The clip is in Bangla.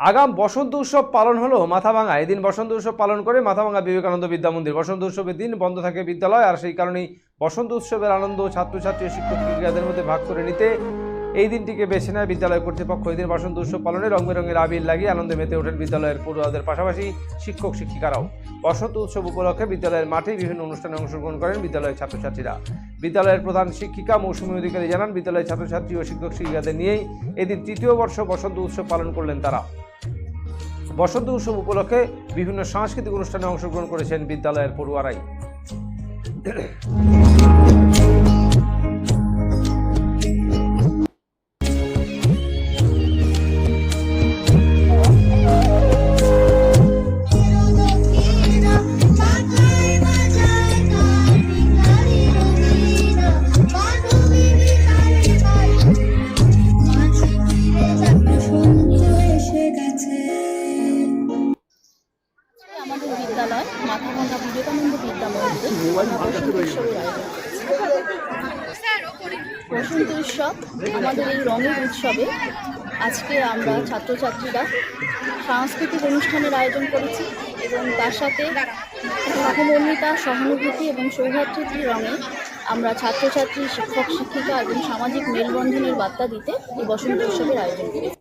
আগাম বসন্ত উৎসব পালন হলো মাথাভাঙা। এদিন বসন্ত উৎসব পালন করে মাথাভাঙা বিবেকানন্দ বিদ্যা মন্দির। বসন্ত উৎসবের দিন বন্ধ থাকে বিদ্যালয়, আর সেই কারণেই বসন্ত উৎসবের আনন্দ ছাত্রছাত্রী শিক্ষক শিক্ষিকাদের মধ্যে ভাগ করে নিতে এই দিনটিকে বেছে নেয় বিদ্যালয় কর্তৃপক্ষ। এদিন বসন্ত উৎসব পালনে রং বেরঙের আবির লাগিয়ে আনন্দে মেতে ওঠেন বিদ্যালয়ের পড়ুয়াদের পাশাপাশি শিক্ষক শিক্ষিকারাও। বসন্ত উৎসব উপলক্ষে বিদ্যালয়ের মাঠে বিভিন্ন অনুষ্ঠানে অংশগ্রহণ করেন বিদ্যালয়ের ছাত্রছাত্রীরা। বিদ্যালয়ের প্রধান শিক্ষিকা মৌসুমী অধিকারী জানান, বিদ্যালয়ের ছাত্রছাত্রী ও শিক্ষক শিক্ষিকাদের নিয়েই এদিন তৃতীয় বর্ষ বসন্ত উৎসব পালন করলেন তারা। বসন্ত উৎসব উপলক্ষে বিভিন্ন সাংস্কৃতিক অনুষ্ঠানে অংশগ্রহণ করেছেন বিদ্যালয়ের পড়ুয়ারাই। বিদ্যালয় মাথাভাঙ্গা বিবেকানন্দ বিদ্যা বসন্ত উৎসব, আমাদের এই রঙের উৎসবে আজকে আমরা ছাত্রছাত্রীরা সাংস্কৃতিক অনুষ্ঠানের আয়োজন করেছি এবং তার সাথে সহমর্মিতা, সহানুভূতি এবং সৌভাতৃত্বের রঙে আমরা ছাত্রছাত্রী, শিক্ষক, শিক্ষিকা এবং সামাজিক মেলবন্ধনের বার্তা দিতে এই বসন্ত উৎসবের আয়োজন করেছি।